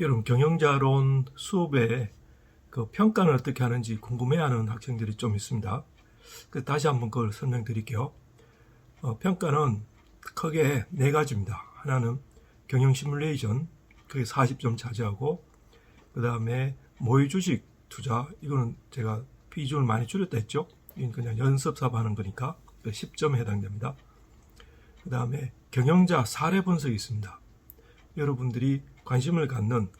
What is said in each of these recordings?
여러분 경영자론 수업에 그 평가는 어떻게 하는지 궁금해하는 학생들이 좀 있습니다. 그 다시 한번 그걸 설명드릴게요. 어, 평가는 크게 네 가지입니다. 하나는 경영 시뮬레이션, 그게 40점 차지하고 그 다음에 모의 주식 투자 이거는 제가 비중을 많이 줄였다 했죠. 이건 그냥 연습 사업하는 거니까 그 10점에 해당됩니다. 그 다음에 경영자 사례 분석이 있습니다. 여러분들이 관심을 갖는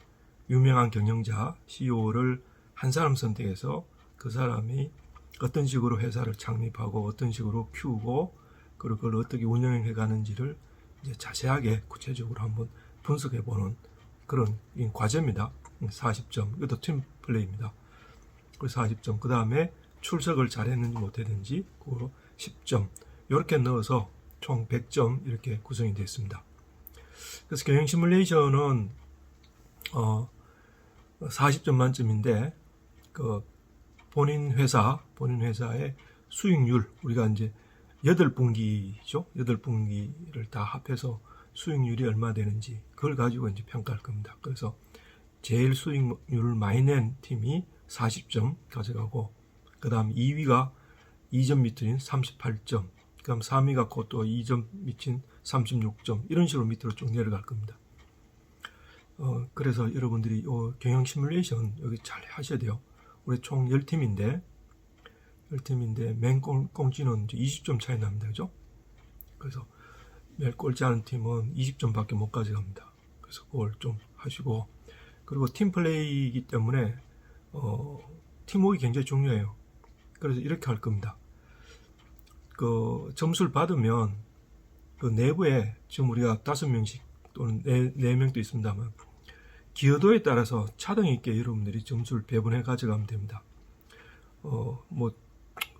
유명한 경영자 CEO를 한 사람 선택해서 그 사람이 어떤 식으로 회사를 창립하고 어떤 식으로 키우고 그리고 그걸 어떻게 운영해 가는지를 이제 자세하게 구체적으로 한번 분석해 보는 그런 이 과제입니다. 40점. 이것도 팀 플레이입니다. 그 40점. 그 다음에 출석을 잘했는지 못했는지 그 10점. 이렇게 넣어서 총 100점 이렇게 구성이 되어 있습니다. 그래서 경영 시뮬레이션은 어 40점 만점인데 그 본인 회사 본인 회사의 수익률 우리가 이제 여덟 분기죠 여덟 분기를 다 합해서 수익률이 얼마 되는지 그걸 가지고 이제 평가할 겁니다. 그래서 제일 수익률을 많이 낸 팀이 40점 가져가고 그다음 2위가 2점 밑인 38점 그다음 3위가 그것도 2점 밑인 36점 이런 식으로 밑으로 쭉 내려갈 겁니다. 어, 그래서 여러분들이 요 경영 시뮬레이션 여기 잘 하셔야 돼요. 우리 총 10팀인데 10팀인데 맨 꽁, 꽁지는 이제 20점 차이 납니다. 그죠? 그래서 맨 꼴찌 하는 팀은 20점밖에 못 가져갑니다. 그래서 그걸 좀 하시고 그리고 팀 플레이이기 때문에 어, 팀워크가 굉장히 중요해요. 그래서 이렇게 할 겁니다. 그 점수를 받으면 그 내부에 지금 우리가 다섯 명씩 또는 네, 네 명도 있습니다만 기여도에 따라서 차등 있게 여러분들이 점수를 배분해 가져가면 됩니다. 어, 뭐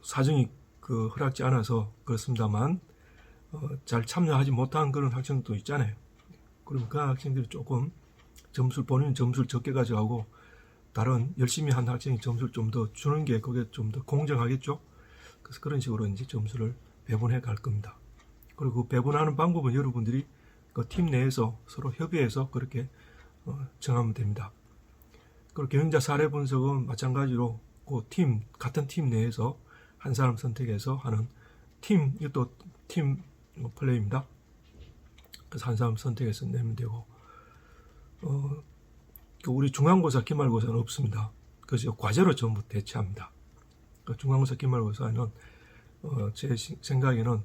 사정이 그 허락지 않아서 그렇습니다만 어, 잘 참여하지 못한 그런 학생도 있잖아요. 그러면 그 학생들이 조금 점수를 본인 점수를 적게 가져가고 다른 열심히 한 학생이 점수를 좀 더 주는 게 그게 좀 더 공정하겠죠. 그래서 그런 식으로 이제 점수를 배분해 갈 겁니다. 그리고 그 배분하는 방법은 여러분들이 그 팀 내에서 서로 협의해서 그렇게 어, 정하면 됩니다. 그리고 경영자 사례 분석은 마찬가지로 그 팀 같은 팀 내에서 한 사람 선택해서 하는 팀 이것도 팀 플레이입니다. 그래서 한 사람 선택해서 내면 되고 어, 그 우리 중간고사 기말고사는 없습니다. 그래서 과제로 전부 대체합니다. 그 중간고사 기말고사는 어, 제 시- 생각에는 어,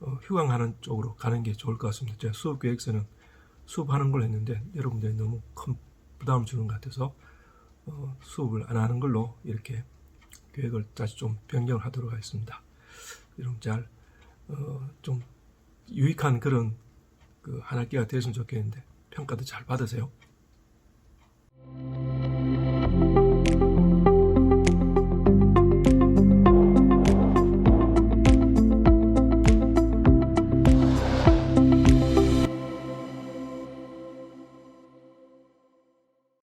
휴강하는 쪽으로 가는 게 좋을 것 같습니다. 제가 수업 계획서는 수업하는 걸 했는데 여러분들이 너무 큰 부담을 주는 것 같아서 어, 수업을 안 하는 걸로 이렇게 계획을 다시 좀 변경을 하도록 하겠습니다. 여러분 잘, 어, 좀 유익한 그런 그 한 학기가 됐으면 좋겠는데 평가도 잘 받으세요.